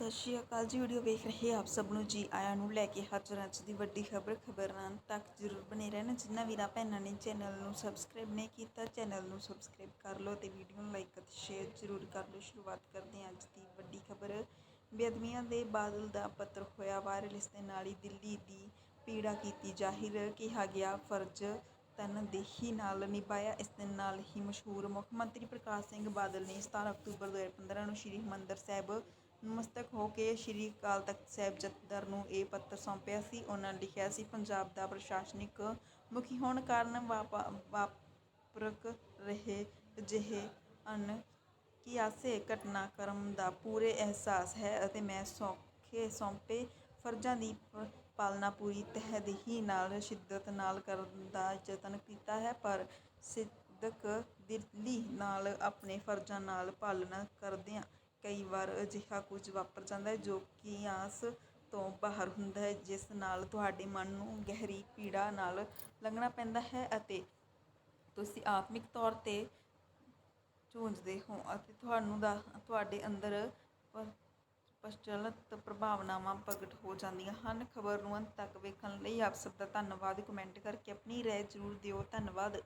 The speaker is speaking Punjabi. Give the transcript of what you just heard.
ਸਤਿ ਸ਼੍ਰੀ ਅਕਾਲ ਜੀ, ਵੀਡੀਓ ਵੇਖ ਰਹੇ ਆਪ ਸਭ ਨੂੰ ਜੀ ਆਇਆਂ ਨੂੰ ਲੈ ਕੇ ਹਾਜ਼ਰ ਅੱਜ ਦੀ ਵੱਡੀ ਖਬਰ, ਖਬਰਾਂ ਤੱਕ ਜ਼ਰੂਰ ਬਣੇ ਰਹਿਣਾ। ਜਿੰਨਾ ਵੀਰਾਂ, ਭੈਣਾਂ ਨੇ ਚੈਨਲ ਨੂੰ ਸਬਸਕ੍ਰਾਈਬ ਨਹੀਂ ਕੀਤਾ, ਚੈਨਲ ਨੂੰ ਸਬਸਕ੍ਰਾਈਬ ਕਰ ਲਓ ਤੇ ਵੀਡੀਓ ਨੂੰ ਲਾਈਕ ਅਤੇ ਸ਼ੇਅਰ ਜ਼ਰੂਰ ਕਰ ਲਓ। ਸ਼ੁਰੂਆਤ ਕਰਦੇ ਹਾਂ ਅੱਜ ਦੀ ਵੱਡੀ ਖਬਰ। ਬੇਅਦਬੀਆਂ ਦੇ ਬਾਦਲ ਦਾ ਪੱਤਰ ਹੋਇਆ ਵਾਇਰਲ ਇਸ ਦੇ ਨਾਲ ਹੀ ਦਿੱਲੀ ਦੀ ਪੀੜਾ ਕੀਤੀ ਜ਼ਾਹਿਰ, ਕਿਹਾ ਗਿਆ ਫਰਜ਼ ਤਨਦੇਹੀ ਨਾਲ ਨਿਭਾਇਆ। ਇਸ ਦੇ ਨਾਲ ਹੀ ਮਸ਼ਹੂਰ ਮੁੱਖ ਮੰਤਰੀ ਪ੍ਰਕਾਸ਼ ਸਿੰਘ ਬਾਦਲ ਨੇ 17 ਅਕਤੂਬਰ 2015 ਨੂੰ ਸ਼੍ਰੀ ਹਰਿਮੰਦਰ ਸਾਹਿਬ ਨਮਸਤਕ ਹੋ ਕੇ ਸ਼੍ਰੀ ਅਕਾਲ ਤਖਤ ਸਾਹਿਬ ਜਥੇਦਾਰ ਨੂੰ ਇਹ ਪੱਤਰ ਸੌਂਪਿਆ ਸੀ। ਉਹਨਾਂ ਲਿਖਿਆ ਸੀ, ਪੰਜਾਬ ਦਾ ਪ੍ਰਸ਼ਾਸਨਿਕ ਮੁਖੀ ਹੋਣ ਕਾਰਨ ਵਾਪਾ- ਵਾਪਰਕ ਰਹੇ ਅਜਿਹੇ ਅਨ ਕਿਆਸੇ ਘਟਨਾਕ੍ਰਮ ਦਾ ਪੂਰੇ ਅਹਿਸਾਸ ਹੈ ਅਤੇ ਮੈਂ ਸੌਖੇ, ਸੌਂਪੇ ਫਰਜ਼ਾਂ ਦੀ ਪਾਲਣਾ ਪੂਰੀ ਤਹਿਦੀਹੀ ਨਾਲ, ਸ਼ਿੱਦਤ ਨਾਲ ਕਰਨ ਦਾ ਯਤਨ ਕੀਤਾ ਹੈ, ਪਰ ਸਿੱਦਕ ਦਿਲੀ ਨਾਲ ਆਪਣੇ ਫਰਜ਼ਾਂ ਨਾਲ ਪਾਲਣਾ ਕਰਦਿਆਂ ਕਈ ਵਾਰ ਅਜਿਹਾ ਕੁਝ ਵਾਪਰ ਜਾਂਦਾ ਹੈ ਜੋ ਕਿ ਆਸ ਤੋਂ ਬਾਹਰ ਹੁੰਦਾ ਹੈ, ਜਿਸ ਨਾਲ ਤੁਹਾਡੇ ਮਨ ਨੂੰ ਗਹਿਰੀ ਪੀੜਾ ਨਾਲ ਲੰਘਣਾ ਪੈਂਦਾ ਹੈ ਅਤੇ ਤੁਸੀਂ ਆਤਮਿਕ ਤੌਰ ਤੇ ਝੂੰਝਦੇ ਹੋ ਅਤੇ ਤੁਹਾਨੂੰ ਦਾ, ਤੁਹਾਡੇ ਅੰਦਰ ਪ- ਪ੍ਰਚਲਿਤ ਪ੍ਰਭਾਵਨਾਵਾਂ ਪ੍ਰਗਟ ਹੋ ਜਾਂਦੀਆਂ ਹਨ। ਖਬਰ ਨੂੰ ਅੰਤ ਤੱਕ ਵੇਖਣ ਲਈ ਆਪ ਸਭ ਦਾ ਧੰਨਵਾਦ। ਕਮੈਂਟ ਕਰਕੇ ਆਪਣੀ ਰਾਏ ਜ਼ਰੂਰ ਦਿਓ। ਧੰਨਵਾਦ।